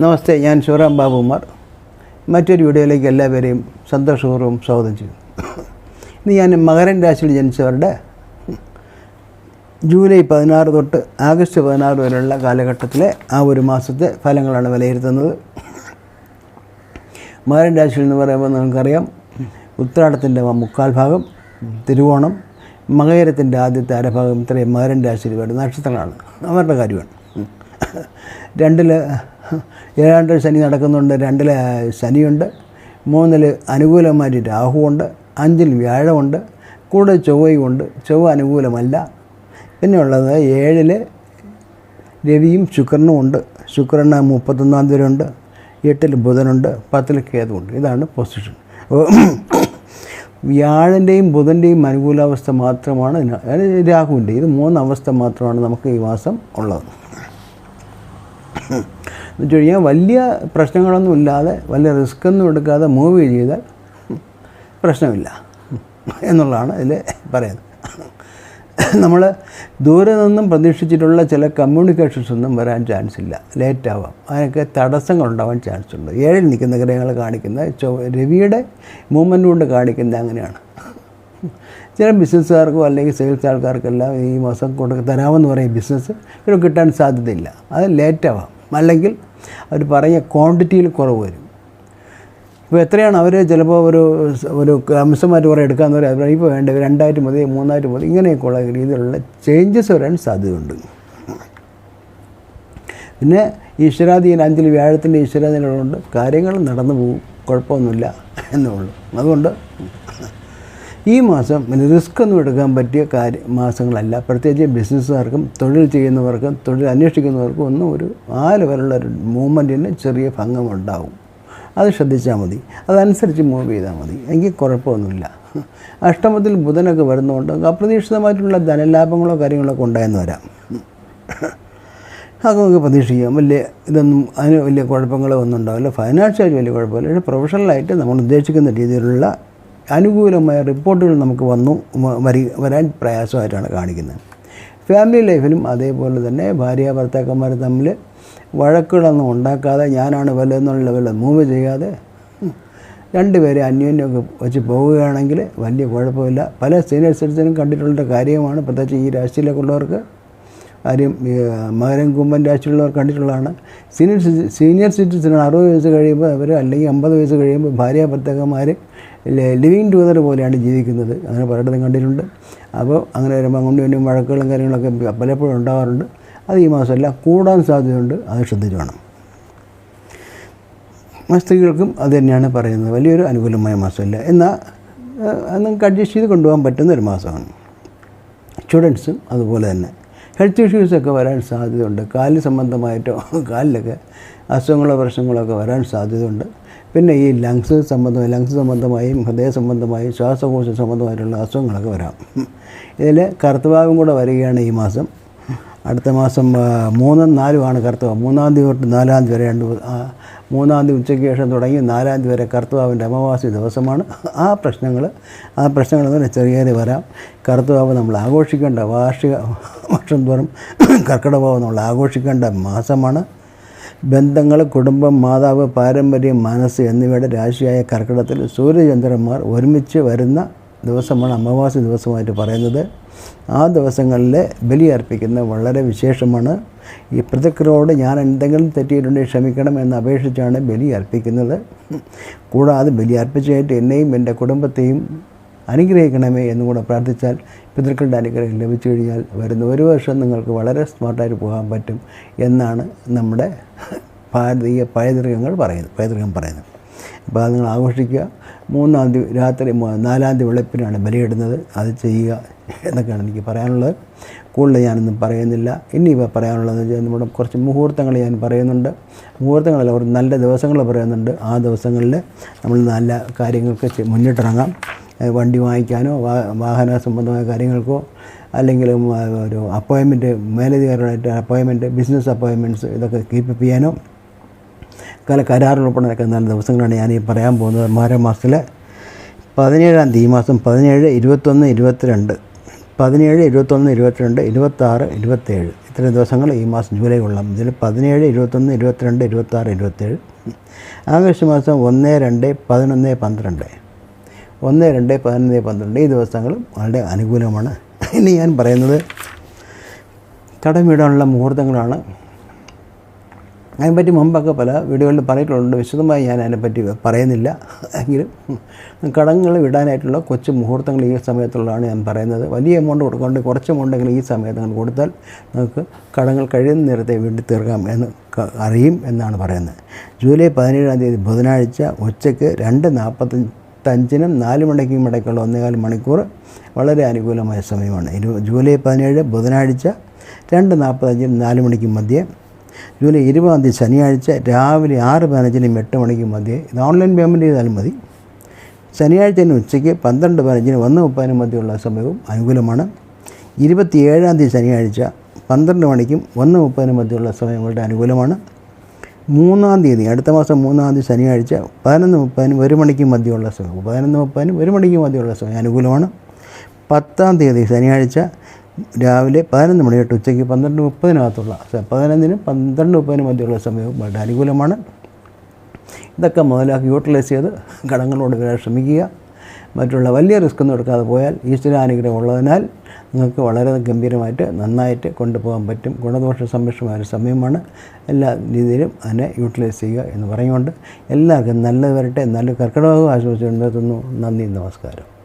നമസ്തേ ഞാൻ ശിവറാം ബാബുമാർ. മറ്റൊരു വീഡിയോയിലേക്ക് എല്ലാവരെയും സന്തോഷപൂർവം സ്വാഗതം ചെയ്യുന്നു. ഇന്ന് ഞാൻ മകരൻ രാശിയിൽ ജനിച്ചവരുടെ ജൂലൈ പതിനാറ് തൊട്ട് ആഗസ്റ്റ് പതിനാറ് വരെയുള്ള കാലഘട്ടത്തിലെ ആ ഒരു മാസത്തെ ഫലങ്ങളാണ് വിലയിരുത്തുന്നത്. മകരൻ രാശിയിൽ എന്ന് പറയുമ്പോൾ നമുക്കറിയാം ഉത്രാടത്തിന്റെ മുക്കാൽ ഭാഗം തിരുവോണം മകരത്തിന്റെ ആദ്യത്തെ അരഭാഗം ഇത്രയും മകരൻ രാശിയിൽ വരുന്ന നക്ഷത്രങ്ങളാണ്. അവരുടെ കാര്യമാണ്. രണ്ടിൽ ഏഴാണ്ട് ശനി നടക്കുന്നുണ്ട് രണ്ടിൽ ശനിയുണ്ട് മൂന്നിൽ അനുകൂലമായിട്ട് രാഹുവുണ്ട് അഞ്ചിൽ വ്യാഴമുണ്ട് കൂടെ ചൊവ്വയുണ്ട് ചൊവ്വ അനുകൂലമല്ല. പിന്നെ ഉള്ളത് ഏഴിൽ രവിയും ശുക്രനും ഉണ്ട്. ശുക്രന് മുപ്പത്തൊന്നാം തീയതി ഉണ്ട് എട്ടിൽ ബുധനുണ്ട് പത്തിൽ കേതുണ്ട് ഇതാണ് പൊസിഷൻ വ്യാഴന്റെയും ബുധന്റെയും അനുകൂലാവസ്ഥ മാത്രമാണ് രാഹുവിന്റെ ഇത് മൂന്ന് അവസ്ഥ മാത്രമാണ് നമുക്ക് ഈ മാസം ഉള്ളത്. എന്ന് കഴിഞ്ഞാൽ വലിയ പ്രശ്നങ്ങളൊന്നും ഇല്ലാതെ വലിയ റിസ്ക് ഒന്നും എടുക്കാതെ മൂവ് ചെയ്താൽ പ്രശ്നമില്ല എന്നുള്ളതാണ് ഇതിൽ പറയുന്നത്. നമ്മൾ ദൂരെ നിന്നും പ്രതീക്ഷിച്ചിട്ടുള്ള ചില കമ്മ്യൂണിക്കേഷൻസ് ഒന്നും വരാൻ ചാൻസ് ഇല്ല. ലേറ്റ് ആവാം. അതിനൊക്കെ തടസ്സങ്ങൾ ഉണ്ടാവാൻ ചാൻസ് ഉണ്ട്. ഏഴിൽ നിൽക്കുന്ന ഗ്രഹങ്ങൾ കാണിക്കുന്ന ചൊവ്വ രവിയുടെ മൂവ്മെന്റ് കൊണ്ട് കാണിക്കുന്നത് അങ്ങനെയാണ്. ചില ബിസിനസ്സുകാർക്കോ അല്ലെങ്കിൽ സെയിൽസ് ആൾക്കാർക്കെല്ലാം ഈ മാസം കൊടുക്ക തരാമെന്ന് പറയും ബിസിനസ് ഇത് കിട്ടാൻ സാധ്യതയില്ല. അത് ലേറ്റ് ആവാം. അല്ലെങ്കിൽ അവർ പറഞ്ഞ ക്വാണ്ടിറ്റിയിൽ കുറവ് വരും. ഇപ്പോൾ എത്രയാണ് അവർ ചിലപ്പോൾ ഒരു ഒരു അംശമായിട്ട് കുറേ എടുക്കാമെന്ന് പറയാം. ഇപ്പോൾ വേണ്ട രണ്ടായിട്ട് മതി മൂന്നായിട്ട് മതി ഇങ്ങനെയൊക്കെയുള്ള രീതിയിലുള്ള ചേഞ്ചസ് വരാൻ സാധ്യതയുണ്ട്. പിന്നെ ഈശ്വരാധീന അഞ്ചിൽ വ്യാഴത്തിന്റെ ഈശ്വരാധീനുള്ളതുകൊണ്ട് കാര്യങ്ങൾ നടന്നു പോകും. കുഴപ്പമൊന്നുമില്ല എന്നേ ഉള്ളൂ അതുകൊണ്ട് ഈ മാസം റിസ്ക് ഒന്നും എടുക്കാൻ പറ്റിയ കാര്യ മാസങ്ങളല്ല. പ്രത്യേകിച്ച് ബിസിനസ്സുകാർക്കും തൊഴിൽ ചെയ്യുന്നവർക്കും തൊഴിൽ അന്വേഷിക്കുന്നവർക്കും ഒന്നും ഒരു നാല് വരെയുള്ള ഒരു മൂവ്മെന്റിന് ചെറിയ ഭംഗം ഉണ്ടാവും അത് ശ്രദ്ധിച്ചാൽ മതി. അതനുസരിച്ച് മൂവ് ചെയ്താൽ മതി. എനിക്ക് കുഴപ്പമൊന്നുമില്ല. അഷ്ടമത്തിൽ ബുധനൊക്കെ വരുന്നതുകൊണ്ട് അപ്രതീക്ഷിതമായിട്ടുള്ള ധനലാഭങ്ങളോ കാര്യങ്ങളോ ഒക്കെ ഉണ്ടായെന്ന് വരാം. അതൊക്കെ നമുക്ക് പ്രതീക്ഷിക്കാം. വലിയ ഇതൊന്നും അതിന് വലിയ കുഴപ്പങ്ങളോ ഒന്നും ഉണ്ടാവില്ല. ഫൈനാൻഷ്യലായിട്ട് വലിയ കുഴപ്പമില്ല. പക്ഷേ പ്രൊഫഷണലായിട്ട് നമ്മൾ ഉദ്ദേശിക്കുന്ന രീതിയിലുള്ള അനുകൂലമായ റിപ്പോർട്ടുകൾ നമുക്ക് വന്നു വരി വരാൻ പ്രയാസമായിട്ടാണ് കാണിക്കുന്നത്. ഫാമിലി ലൈഫിലും അതേപോലെ തന്നെ ഭാര്യ ഭർത്താക്കന്മാർ തമ്മിൽ വഴക്കുകളൊന്നും ഉണ്ടാക്കാതെ ഞാനാണ് വലുതെന്നുള്ള ലെവലിൽ മൂവ് ചെയ്യാതെ രണ്ടുപേരെ അന്യോന്യമൊക്കെ വെച്ച് പോവുകയാണെങ്കിൽ വലിയ കുഴപ്പമില്ല. പല സീനിയർ സിറ്റിസനും കണ്ടിട്ടുള്ള കാര്യമാണ് പ്രത്യേകിച്ച് ഈ രാഷ്ട്രീയത്തിലൊക്കെ ഉള്ളവർക്ക്. ആരും മകരം കുമ്പൻ രാഷ്ട്രീയമുള്ളവർ കണ്ടിട്ടുള്ളതാണ്. സീനിയർ സീനിയർ സിറ്റിസൺ അറുപത് വയസ്സ് കഴിയുമ്പോൾ അവർ അല്ലെങ്കിൽ അമ്പത് വയസ്സ് കഴിയുമ്പോൾ ഭാര്യ ഭർത്താക്കന്മാർ ലിവിങ് ടുഗദർ പോലെയാണ് ജീവിക്കുന്നത്. അങ്ങനെ പലയിടത്തും കണ്ടിട്ടുണ്ട്. അപ്പോൾ അങ്ങനെ വരുമ്പോൾ അങ്ങോട്ട് വേണ്ടി വഴക്കുകളും കാര്യങ്ങളൊക്കെ പലപ്പോഴും ഉണ്ടാകാറുണ്ട് അത് ഈ മാസമല്ല കൂടാൻ സാധ്യതയുണ്ട്. അത് ശ്രദ്ധിച്ചു വേണം സ്ത്രീകൾക്കും അത് തന്നെയാണ് പറയുന്നത്. വലിയൊരു അനുകൂലമായ മാസമല്ല. എന്നാൽ നമുക്ക് അഡ്ജസ്റ്റ് ചെയ്ത് കൊണ്ടുപോകാൻ പറ്റുന്ന ഒരു മാസമാണ്. സ്റ്റുഡൻസും അതുപോലെ തന്നെ. ഹെൽത്ത് ഇഷ്യൂസൊക്കെ വരാൻ സാധ്യതയുണ്ട്. കാൽ സംബന്ധമായിട്ടോ കാലിലൊക്കെ അസുഖങ്ങളോ പ്രശ്നങ്ങളോ ഒക്കെ വരാൻ സാധ്യതയുണ്ട്. പിന്നെ ഈ ലങ്സ് സംബന്ധമായി ലങ്സ് സംബന്ധമായും ഹൃദയ സംബന്ധമായും ശ്വാസകോശ സംബന്ധമായിട്ടുള്ള അസുഖങ്ങളൊക്കെ വരാം. ഇതിൽ കറുത്തഭാഗം കൂടെ വരികയാണ് ഈ മാസം. അടുത്ത മാസം മൂന്നും നാലുമാണ് കറുത്തഭാവം മൂന്നാം തീയതി തൊട്ട് നാലാം തീയതി വരെ രണ്ട് മൂന്നാം തീയതി ഉച്ചയ്ക്ക് ശേഷം തുടങ്ങി നാലാം തീയതി വരെ കറുത്തവാവിന്റെ അമാവാസി ദിവസമാണ്. ആ പ്രശ്നങ്ങൾ ആ പ്രശ്നങ്ങൾ തന്നെ ചെറിയ വരാം. കറുത്തവാവ് നമ്മൾ ആഘോഷിക്കേണ്ട വാർഷിക വർഷം തോറും കർക്കിടകവാവ് നമ്മൾ ആഘോഷിക്കേണ്ട മാസമാണ്. ബന്ധങ്ങൾ കുടുംബം മാതാവ് പാരമ്പര്യം മനസ്സ് എന്നിവയുടെ രാശിയായ കർക്കിടത്തിൽ സൂര്യചന്ദ്രന്മാർ ഒരുമിച്ച് വരുന്ന ദിവസമാണ് അമാവാസി ദിവസമായിട്ട് പറയുന്നത്. ആ ദിവസങ്ങളിൽ ബലി അർപ്പിക്കുന്ന വളരെ വിശേഷമാണ്. ഈ പ്രതിക്രോട് ഞാൻ എന്തെങ്കിലും തെറ്റിയിട്ടുണ്ടെങ്കിൽ ക്ഷമിക്കണം എന്ന് അപേക്ഷിച്ചാണ് ബലി അർപ്പിക്കുന്നത്. കൂടാതെ ബലി അർപ്പിച്ചായിട്ട് എന്നെയും എന്റെ കുടുംബത്തെയും അനുഗ്രഹിക്കണമേ എന്നും കൂടെ പ്രാർത്ഥിച്ചാൽ പിതൃക്കളുടെ അനുഗ്രഹം ലഭിച്ചു കഴിഞ്ഞാൽ വരുന്ന ഒരു വർഷം നിങ്ങൾക്ക് വളരെ സ്മാർട്ടായിട്ട് പോകാൻ പറ്റും എന്നാണ് നമ്മുടെ ഭാരതീയ പൈതൃകങ്ങൾ പറയുന്നത് പൈതൃകം പറയുന്നത്. അപ്പോൾ അത് നിങ്ങൾ ആഘോഷിക്കുക. മൂന്നാം തീയതി രാത്രി നാലാം തീയതി വെളുപ്പിനാണ് ബലിയിടുന്നത്. അത് ചെയ്യുക എന്നൊക്കെയാണ് എനിക്ക് പറയാനുള്ളത്. കൂടുതൽ ഞാനൊന്നും പറയുന്നില്ല. ഇനിയിപ്പോൾ പറയാനുള്ളതെന്ന് വെച്ചാൽ നമ്മുടെ കുറച്ച് മുഹൂർത്തങ്ങൾ ഞാൻ പറയുന്നുണ്ട്. മുഹൂർത്തങ്ങളല്ല ഒരു നല്ല ദിവസങ്ങൾ പറയുന്നുണ്ട്. ആ ദിവസങ്ങളിൽ നമ്മൾ നല്ല കാര്യങ്ങൾക്ക് മുന്നിട്ടിറങ്ങാം. വണ്ടി വാങ്ങിക്കാനോ വാഹന സംബന്ധമായ കാര്യങ്ങൾക്കോ അല്ലെങ്കിൽ ഒരു അപ്പോയിൻമെന്റ് മേലധികാരികളായിട്ട് അപ്പോയിൻമെന്റ് ബിസിനസ് അപ്പോയിൻമെന്റ്സ് ഇതൊക്കെ കീപ്പ് ചെയ്യാനോ കല കരാറുൾപ്പെടുന്നതൊക്കെ നല്ല ദിവസങ്ങളാണ് ഞാൻ ഈ പറയാൻ പോകുന്നത്. മാരമാസത്തിൽ പതിനേഴാം തീയതി മാസം പതിനേഴ് ഇരുപത്തൊന്ന് ഇരുപത്തിരണ്ട് പതിനേഴ് ഇരുപത്തൊന്ന് ഇരുപത്തിരണ്ട് ഇരുപത്താറ് ഇരുപത്തേഴ്. ഇത്രയും ദിവസങ്ങൾ ഈ മാസം ജൂലൈ കൊള്ളാം. ഇതിൽ പതിനേഴ് ഇരുപത്തൊന്ന് ഇരുപത്തിരണ്ട് ഇരുപത്താറ് ഇരുപത്തേഴ്. ആഗസ്റ്റ് മാസം ഒന്ന് രണ്ട് പതിനൊന്ന് പന്ത്രണ്ട്. ഒന്ന് രണ്ട് പതിനൊന്ന് പന്ത്രണ്ട് ഈ ദിവസങ്ങളും വളരെ അനുകൂലമാണ്. ഇനി ഞാൻ പറയുന്നത് കടമിടാനുള്ള മുഹൂർത്തങ്ങളാണ്. അതിനെപ്പറ്റി മുമ്പൊക്കെ പല വീഡിയോകളിൽ പറഞ്ഞിട്ടുണ്ട്. വിശദമായി ഞാൻ അതിനെപ്പറ്റി പറയുന്നില്ല. എങ്കിലും കടങ്ങൾ വിടാനായിട്ടുള്ള കൊച്ച് മുഹൂർത്തങ്ങൾ ഈ സമയത്തുള്ളതാണ് ഞാൻ പറയുന്നത്. വലിയ എമൗണ്ട് കൊടുക്കാണ്ട് കുറച്ച് എമൗണ്ടെങ്കിലും ഈ സമയത്ത് അങ്ങനെ കൊടുത്താൽ നമുക്ക് കടങ്ങൾ കഴിയുന്ന നേരത്തെ വീട്ടിൽ തീർക്കാം എന്ന് അറിയും എന്നാണ് പറയുന്നത്. ജൂലൈ പതിനേഴാം തീയതി ബുധനാഴ്ച ഉച്ചയ്ക്ക് രണ്ട് നാൽപ്പത്തഞ്ചിനും നാല് മണിക്കും ഇടയ്ക്കുള്ള ഒന്നേകാൽ മണിക്കൂർ വളരെ അനുകൂലമായ സമയമാണ്. ഇരു ജൂലൈ പതിനേഴ് ബുധനാഴ്ച രണ്ട് നാൽപ്പത്തഞ്ചിനും നാല് മണിക്കും മധ്യേ ജൂലൈ ഇരുപതാം തീയതി ശനിയാഴ്ച രാവിലെ ആറ് പതിനഞ്ചിനും എട്ട് മണിക്കും മധ്യേ ഇത് ഓൺലൈൻ പേയ്മെന്റ് ചെയ്താലും മതി. ശനിയാഴ്ച തന്നെ ഉച്ചയ്ക്ക് പന്ത്രണ്ട് പതിനഞ്ചിന് ഒന്ന് മുപ്പതിനും മധ്യമുള്ള സമയവും അനുകൂലമാണ്. ഇരുപത്തിയേഴാം തീയതി ശനിയാഴ്ച പന്ത്രണ്ട് മണിക്കും ഒന്ന് മുപ്പതിനും മധ്യമുള്ള സമയം വളരെ അനുകൂലമാണ്. മൂന്നാം തീയതി അടുത്ത മാസം മൂന്നാം തീയതി ശനിയാഴ്ച പതിനൊന്ന് മുപ്പതിനും ഒരു മണിക്ക് മധ്യമുള്ള സമയം. പതിനൊന്ന് മുപ്പതിനും ഒരു മണിക്ക് മധ്യമുള്ള സമയം അനുകൂലമാണ്. പത്താം തീയതി ശനിയാഴ്ച രാവിലെ പതിനൊന്ന് മണി തൊട്ട് ഉച്ചയ്ക്ക് പന്ത്രണ്ട് മുപ്പതിനകത്തുള്ള പതിനൊന്നിനും പന്ത്രണ്ട് മുപ്പതിനും മധ്യമുള്ള സമയവും വളരെ അനുകൂലമാണ്. ഇതൊക്കെ മുതലാക്കി യൂട്ടിലൈസ് ചെയ്ത് കടങ്ങളോട് വരാൻ ശ്രമിക്കുക. മറ്റുള്ള വലിയ റിസ്ക് ഒന്നും എടുക്കാതെ പോയാൽ ഈശ്വരാനുഗ്രഹം ഉള്ളതിനാൽ നിങ്ങൾക്ക് വളരെ ഗംഭീരമായിട്ട് നന്നായിട്ട് കൊണ്ടുപോകാൻ പറ്റും. ഗുണദോഷ സംരക്ഷണമായ ഒരു സമയമാണ്. എല്ലാ രീതിയിലും അതിനെ യൂട്ടിലൈസ് ചെയ്യുക എന്ന് പറഞ്ഞുകൊണ്ട് എല്ലാവർക്കും നല്ലത് വരട്ടെ. നല്ല കർക്കിടകവും ആശംസിച്ചു നിർത്തുന്നു. നന്ദി നമസ്കാരം.